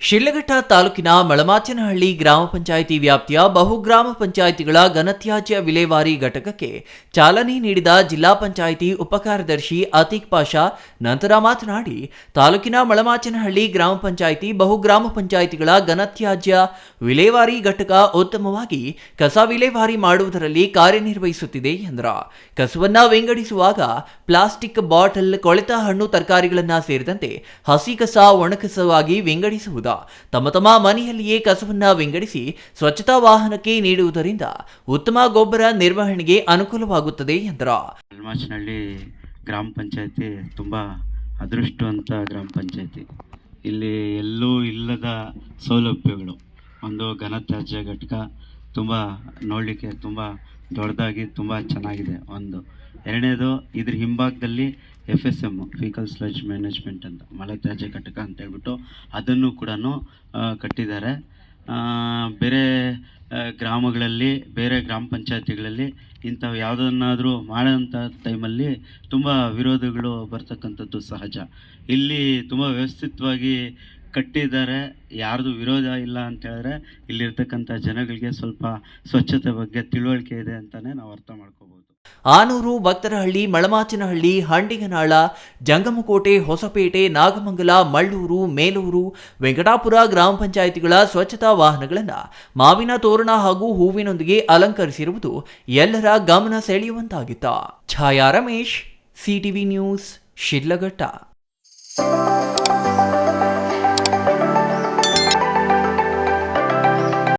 ಶಿಡ್ಲಘಟ್ಟ ತಾಲೂಕಿನ ಮಳಮಾಚನಹಳ್ಳಿ ಗ್ರಾಮ ಪಂಚಾಯಿತಿ ವ್ಯಾಪ್ತಿಯ ಬಹುಗ್ರಾಮ ಪಂಚಾಯಿತಿಗಳ ಘನತ್ಯಾಜ್ಯ ವಿಲೇವಾರಿ ಘಟಕಕ್ಕೆ ಚಾಲನೆ ನೀಡಿದ ಜಿಲ್ಲಾ ಪಂಚಾಯಿತಿ ಉಪಕಾರ್ಯದರ್ಶಿ ಅತೀಕ್ ಪಾಷಾ, ನಂತರ ಮಾತನಾಡಿ, ತಾಲೂಕಿನ ಮಳಮಾಚನಹಳ್ಳಿ ಗ್ರಾಮ ಪಂಚಾಯಿತಿ ಬಹುಗ್ರಾಮ ಪಂಚಾಯಿತಿಗಳ ಘನತ್ಯಾಜ್ಯ ವಿಲೇವಾರಿ ಘಟಕ ಉತ್ತಮವಾಗಿ ಕಸ ವಿಲೇವಾರಿ ಮಾಡುವುದರಲ್ಲಿ ಕಾರ್ಯನಿರ್ವಹಿಸುತ್ತಿದೆ ಎಂದರ. ಕಸವನ್ನ ವಿಂಗಡಿಸುವಾಗ ಪ್ಲಾಸ್ಟಿಕ್ ಬಾಟಲ್ ಕೊಳೆತ ಹಣ್ಣು ತರಕಾರಿಗಳನ್ನು ಸೇರಿದಂತೆ ಹಸಿ ಕಸ ಒಣಕಸವಾಗಿ ವಿಂಗಡಿಸುವುದ ತಮ್ಮ ತಮ್ಮ ಮನೆಯಲ್ಲಿಯೇ ಕಸವನ್ನ ವಿಂಗಡಿಸಿ ಸ್ವಚ್ಛತಾ ವಾಹನಕ್ಕೆ ನೀಡುವುದರಿಂದ ಉತ್ತಮ ಗೊಬ್ಬರ ನಿರ್ವಹಣೆಗೆ ಅನುಕೂಲವಾಗುತ್ತದೆ ಎಂದರು. ಗ್ರಾಮ ಪಂಚಾಯತಿ ತುಂಬ ಅದೃಷ್ಟವಂತ ಗ್ರಾಮ ಪಂಚಾಯತಿ. ಇಲ್ಲಿ ಎಲ್ಲೂ ಇಲ್ಲದ ಸೌಲಭ್ಯಗಳು. ಒಂದು ಘನತ್ಯಾಜ್ಯ ಘಟಕ ತುಂಬ ನೋಡಲಿಕ್ಕೆ ತುಂಬ ದೊಡ್ಡದಾಗಿ ತುಂಬ ಚೆನ್ನಾಗಿದೆ ಒಂದು. ಎರಡನೇದು ಇದ್ರ ಹಿಂಭಾಗದಲ್ಲಿ F S M faecal sludge management ಅಂತ, ಮಳೆ ತ್ಯಾಜ್ಯ ಘಟಕ ಅಂತ ಹೇಳ್ಬಿಟ್ಟು ಅದನ್ನು ಕೂಡ ಕಟ್ಟಿದ್ದಾರೆ. ಬೇರೆ ಗ್ರಾಮಗಳಲ್ಲಿ, ಬೇರೆ ಗ್ರಾಮ ಪಂಚಾಯತಿಗಳಲ್ಲಿ ಇಂಥವು ಯಾವುದನ್ನಾದರೂ ಮಾಡೋಂಥ ಟೈಮಲ್ಲಿ ತುಂಬ ವಿರೋಧಗಳು ಬರ್ತಕ್ಕಂಥದ್ದು ಸಹಜ. ಇಲ್ಲಿ ತುಂಬ ವ್ಯವಸ್ಥಿತವಾಗಿ ಕಟ್ಟಿದ್ದಾರೆ, ಯಾರ್ದು ವಿರೋಧ ಇಲ್ಲ ಅಂತ ಹೇಳಿದ್ರೆ ಇಲ್ಲಿರ್ತಕ್ಕಂಥ ಜನಗಳಿಗೆ ಸ್ವಲ್ಪ ಸ್ವಚ್ಛತೆ ಬಗ್ಗೆ ತಿಳುವಳಿಕೆ ಇದೆ ಅಂತಲೇ ನಾವು ಅರ್ಥ ಮಾಡ್ಕೋಬೋದು. ಆನೂರು ಭಕ್ತರಹಳ್ಳಿ, ಮಳಮಾಚಿನಹಳ್ಳಿ, ಹಂಡಿಗನಾಳ, ಜಂಗಮಕೋಟೆ, ಹೊಸಪೇಟೆ, ನಾಗಮಂಗಲ, ಮಳ್ಳೂರು, ಮೇಲೂರು, ವೆಂಕಟಾಪುರ ಗ್ರಾಮ ಪಂಚಾಯಿತಿಗಳ ಸ್ವಚ್ಛತಾ ವಾಹನಗಳನ್ನು ಮಾವಿನ ತೋರಣ ಹಾಗೂ ಹೂವಿನೊಂದಿಗೆ ಅಲಂಕರಿಸಿರುವುದು ಎಲ್ಲರ ಗಮನ ಸೆಳೆಯುವಂತಾಗಿತ್ತ. Chhaya Ramesh CTV news, Shidlaghatta.